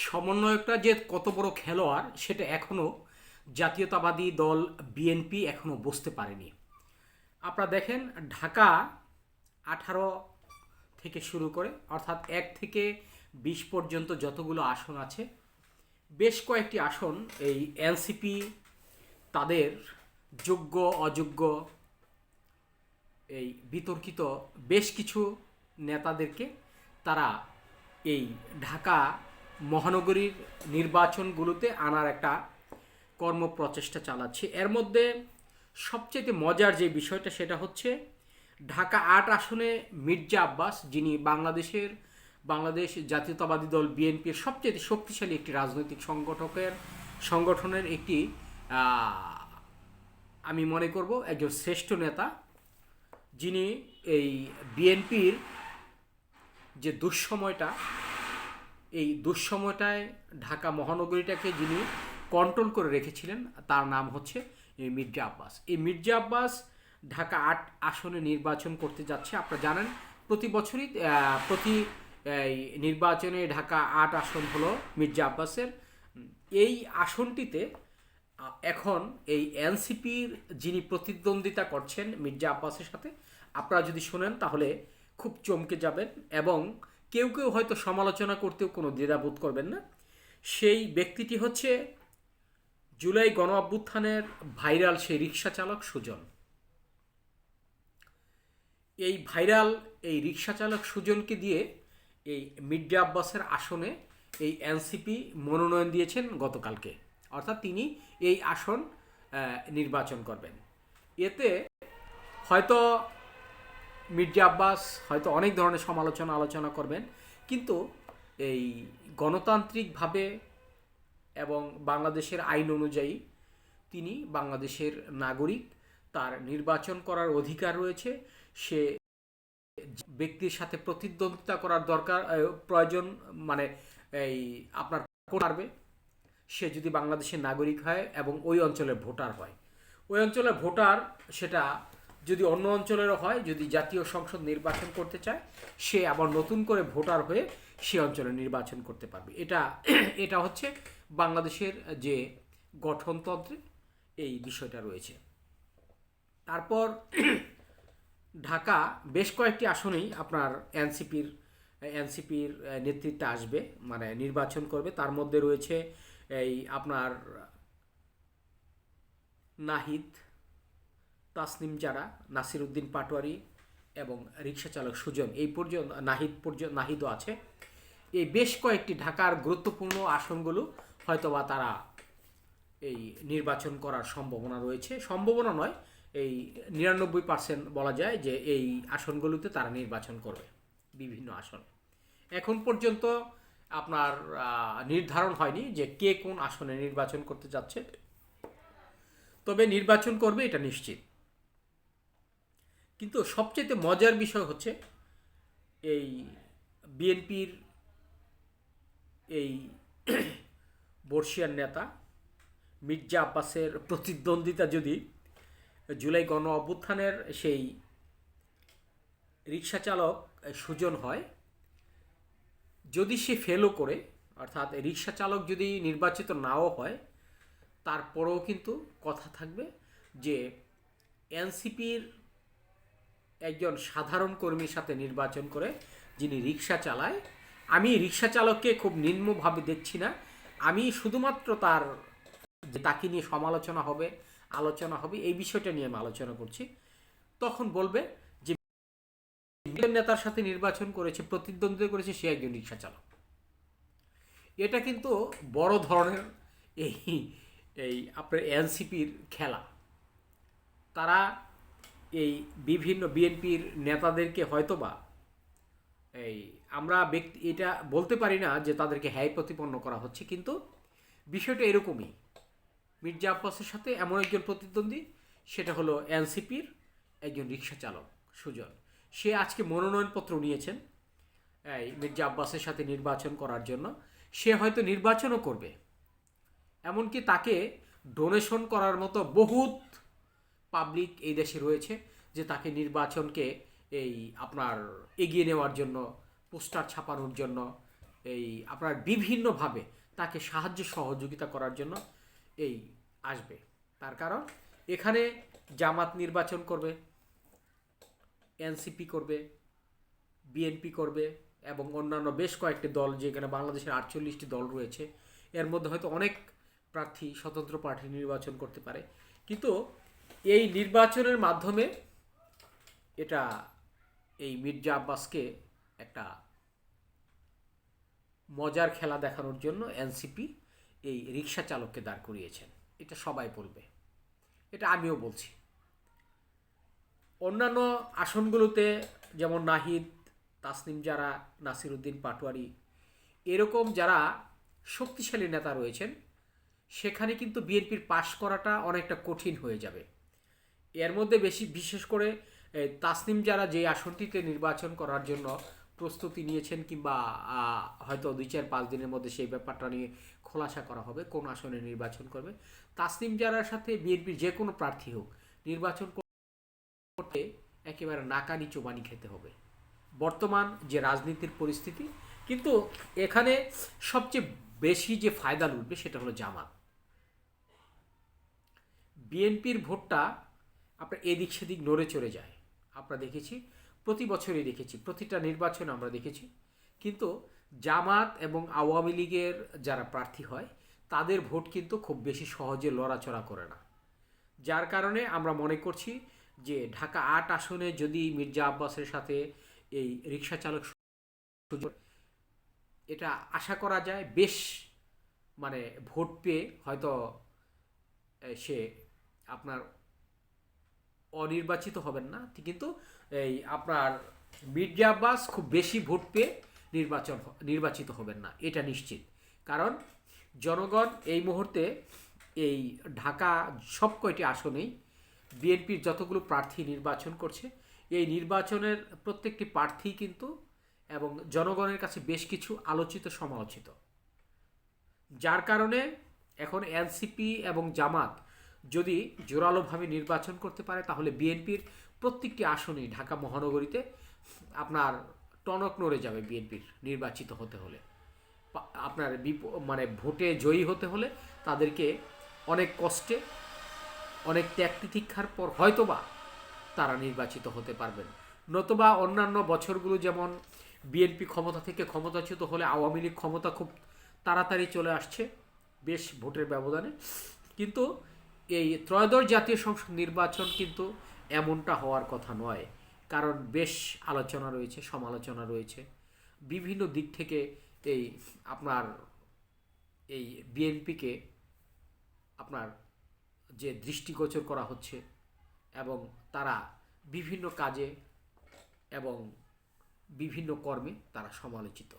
সমন্বয়কটা যে কত বড় খেলোয়াড়, সেটা এখনও জাতীয়তাবাদী দল বিএনপি এখনও বুঝতে পারেনি। আপনারা দেখেন, ঢাকা আঠারো থেকে শুরু করে, অর্থাৎ এক থেকে বিশ পর্যন্ত যতগুলো আসন আছে, বেশ কয়েকটি আসন এই এনসিপি তাদের যোগ্য, অযোগ্য, এই বিতর্কিত বেশ কিছু নেতাদেরকে তারা এই ঢাকা মহানগরীর নির্বাচনগুলোতে আনার একটা কর্মপ্রচেষ্টা চালাচ্ছে। এর মধ্যে সবচেয়ে মজার যে বিষয়টা সেটা হচ্ছে ঢাকা আট আসনে মির্জা আব্বাস, যিনি বাংলাদেশের, বাংলাদেশ জাতীয়তাবাদী দল বিএনপির সবচেয়ে শক্তিশালী একটি রাজনৈতিক সংগঠকের, সংগঠনের একটি আমি মনে করব একজন শ্রেষ্ঠ নেতা, যিনি এই বিএনপির যে দুঃসময়টা এই দুঃসময়টায় ঢাকা মহানগরীটাকে যিনি কন্ট্রোল করে রেখেছিলেন, তার নাম হচ্ছে মির্জা আব্বাস। এই মির্জা আব্বাস ঢাকা আট আসনে নির্বাচন করতে যাচ্ছে। আপনারা জানেন, প্রতি বছরই প্রতি নির্বাচনে ঢাকা আট আসন হলো মির্জা আব্বাসের। এই আসনটিতে এখন এই এনসিপির যিনি প্রতিদ্বন্দ্বিতা করছেন মির্জা আব্বাসের সাথে, আপনারা যদি শোনেন তাহলে খুব চমকে যাবেন এবং কেউ কেউ হয়তো সমালোচনা করতেও কোনো দ্বিধাবোধ করবেন না। সেই ব্যক্তিটি হচ্ছে জুলাই গণ অভ্যুত্থানের ভাইরাল সেই রিক্সা চালক সুজন। এই ভাইরাল এই রিক্সা চালক সুজনকে দিয়ে এই মির্জা আব্বাসের আসনে এই এনসিপি মনোনয়ন দিয়েছেন গতকালকে। অর্থাৎ তিনি এই আসন নির্বাচন করবেন। এতে হয়তো মির্জা আব্বাস হয়তো অনেক ধরনের সমালোচনা আলোচনা করবেন, কিন্তু এই গণতান্ত্রিকভাবে এবং বাংলাদেশের আইন অনুযায়ী তিনি বাংলাদেশের নাগরিক, তার নির্বাচন করার অধিকার রয়েছে, সে ব্যক্তির সাথে প্রতিদ্বন্দ্বিতা করার দরকার প্রয়োজন মানে এই আপনার পারবে? সে যদি বাংলাদেশের নাগরিক হয় এবং ওই অঞ্চলের ভোটার হয়। ওই অঞ্চলের ভোটার সেটা যদি অন্য অঞ্চলেরও হয়, যদি জাতীয় সংসদ নির্বাচন করতে চায়, সে আবার নতুন করে ভোটার হয়ে সে অঞ্চলে নির্বাচন করতে পারবে। এটা এটা হচ্ছে বাংলাদেশের যে গঠনতন্ত্রে এই বিষয়টা রয়েছে। তারপর ঢাকা, বেশ কয়েকটি আসনেই আপনার এনসিপির এনসিপির নেতৃত্বে আসবে মানে নির্বাচন করবে। তার মধ্যে রয়েছে এই আপনার নাহিদ তাসনিম জারা নাসির উদ্দিন পাটোয়ারি এবং রিক্সা চালক সুজন। এই পর্যন্ত, নাহিদ পর্যন্ত, নাহিদও আছে। এই বেশ কয়েকটি ঢাকার গুরুত্বপূর্ণ আসনগুলো হয়তোবা তারা এই নির্বাচন করার সম্ভাবনা রয়েছে। সম্ভাবনা নয়, এই নিরানব্বই পার্সেন্ট বলা যায় যে এই আসনগুলোতে তারা নির্বাচন করবে, বিভিন্ন আসন। এখন পর্যন্ত আপনার নির্ধারণ হয়নি যে কে কোন আসনে নির্বাচন করতে যাচ্ছে। তবে নির্বাচন করবে, এটা নিশ্চিত। কিন্তু সবচেয়ে মজার বিষয় হচ্ছে এই বিএনপির এই বর্ষিয়ার নেতা মির্জা আব্বাসের প্রতিদ্বন্দ্বিতা যদি জুলাই গণ অভ্যুত্থানের সেই রিক্সা চালক সুজন হয়, যদি সে ফেলও করে, অর্থাৎ রিক্সা চালক যদি নির্বাচিত নাও হয়, তারপরেও কিন্তু কথা থাকবে যে এনসিপির একজন সাধারণ কর্মীর সাথে নির্বাচন করে যিনি রিক্সা চালায়। আমি রিক্সা চালককে খুব নিম্নভাবে দেখছি না। আমি শুধুমাত্র তার যে তাকে নিয়ে সমালোচনা হবে, আলোচনা হবে, এই বিষয়টা নিয়ে আমি আলোচনা করছি। তখন বলবে যে নেতার সাথে নির্বাচন করেছে, প্রতিদ্বন্দ্বিতা করেছে, সে একজন রিক্সা চালক। এটা কিন্তু বড় ধরনের এই এই আপনার এনসিপির খেলা। তারা এই বিভিন্ন বিএনপির নেতাদেরকে হয়তোবা এই আমরা ব্যক্তি, এটা বলতে পারি না যে তাদেরকে হ্যায় প্রতিপন্ন করা হচ্ছে, কিন্তু বিষয়টা এরকমই। মির্জা আব্বাসের সাথে এমন একজন প্রতিদ্বন্দ্বী, সেটা হলো এনসিপির একজন রিক্সা চালক, সুজন। সে আজকে মনোনয়নপত্র নিয়েছেন, এই মির্জা আব্বাসের সাথে নির্বাচন করার জন্য। সে হয়তো নির্বাচনও করবে। এমনকি তাকে ডোনেশন করার মতো বহুত পাবলিক এই দেশে রয়েছে যে তাকে নির্বাচনকে এই আপনার এগিয়ে নেওয়ার জন্য, পোস্টার ছাপানোর জন্য, এই আপনার বিভিন্নভাবে তাকে সাহায্য সহযোগিতা করার জন্য এই আসবে। তার কারণ, এখানে জামাত নির্বাচন করবে, এনসিপি করবে, বিএনপি করবে এবং অন্যান্য বেশ কয়েকটি দল যেখানে বাংলাদেশের আটচল্লিশটি দল রয়েছে, এর মধ্যে হয়তো অনেক প্রার্থী স্বতন্ত্র প্রার্থী নির্বাচন করতে পারে। কিন্তু এই নির্বাচনের মাধ্যমে এটা, এই মির্জা আব্বাসকে একটা মজার খেলা দেখানোর জন্য এনসিপি এই রিক্সা চালককে দাঁড় করিয়েছেন। এটা সবাই বলবে। এটা আমিও বলছি। অন্যান্য আসনগুলোতে যেমন নাহিদ, তাসনিম যারা, নাসিরুদ্দিন পাটোয়ারি, এরকম যারা শক্তিশালী নেতা রয়েছেন, সেখানে কিন্তু বিএনপির পাশ করাটা অনেকটা কঠিন হয়ে যাবে। এর মধ্যে বেশি, বিশেষ করে তাসনিম যারা যে আসনটিতে নির্বাচন করার জন্য প্রস্তুতি নিয়েছেন কিংবা হয়তো দুই চার পাঁচ দিনের মধ্যে সেই ব্যাপারটা নিয়ে খোলাসা করা হবে, কোন আসনে নির্বাচন করবে। তাসনিম যারার সাথে বিএনপির যে কোনো প্রার্থী হোক, নির্বাচন করতে একেবারে নাকানি চোবানি খেতে হবে। বর্তমান যে রাজনীতির পরিস্থিতি, কিন্তু এখানে সবচেয়ে বেশি যে ফায়দা লুটবে সেটা হলো জামাত। বিএনপির ভোটটা আপনার এদিক সেদিক নড়ে চড়ে যায়। আমরা দেখেছি, প্রতি বছরই দেখেছি, প্রতিটা নির্বাচন আমরা দেখেছি। কিন্তু জামাত এবং আওয়ামী লীগের যারা প্রার্থী হয়, তাদের ভোট কিন্তু খুব বেশি সহজে লড়াচড়া করে না। যার কারণে আমরা মনে করছি যে ঢাকা আট আসনে যদি মির্জা আব্বাসের সাথে এই রিক্সা চালক এটা আশা করা যায়, বেশ মানে ভোট পেয়ে হয়তো সে আপনার অনির্বাচিত হবেন না। কিন্তু এই আপনার মির্জা আব্বাস খুব বেশি ভোট পেয়ে নির্বাচন নির্বাচিত হবেন না, এটা নিশ্চিত। কারণ জনগণ এই মুহূর্তে এই ঢাকা সব কয়টি আসনেই বিএনপির যতগুলো প্রার্থী নির্বাচন করছে, এই নির্বাচনের প্রত্যেকটি প্রার্থী কিন্তু এবং জনগণের কাছে বেশ কিছু আলোচিত, সমালোচিত। যার কারণে এখন এনসিপি এবং জামাত যদি জোরালোভাবে নির্বাচন করতে পারে, তাহলে বিএনপির প্রত্যেকটি আসনেই ঢাকা মহানগরীতে আপনার টনক নড়ে যাবে বিএনপির নির্বাচিত হতে হলে। আপনার বিপ- মানে ভোটে জয়ী হতে হলে তাদেরকে অনেক কষ্টে, অনেক ত্যাগ তিতিক্ষার পর হয়তোবা তারা নির্বাচিত হতে পারবেন। নতুবা অন্যান্য বছরগুলো যেমন বিএনপি ক্ষমতা থেকে ক্ষমতাচ্যুত হলে আওয়ামী লীগ ক্ষমতা খুব তাড়াতাড়ি চলে আসছে বেশ ভোটের ব্যবধানে। কিন্তু এই ত্রয়োদশ জাতীয় সংসদ নির্বাচন কিন্তু এমনটা হওয়ার কথা নয়। কারণ বেশ আলোচনা রয়েছে, সমালোচনা রয়েছে। বিভিন্ন দিক থেকে এই আপনার এই বিএনপিকে আপনার যে দৃষ্টিগোচর করা হচ্ছে এবং তারা বিভিন্ন কাজে এবং বিভিন্ন কর্মে তারা সমালোচিত।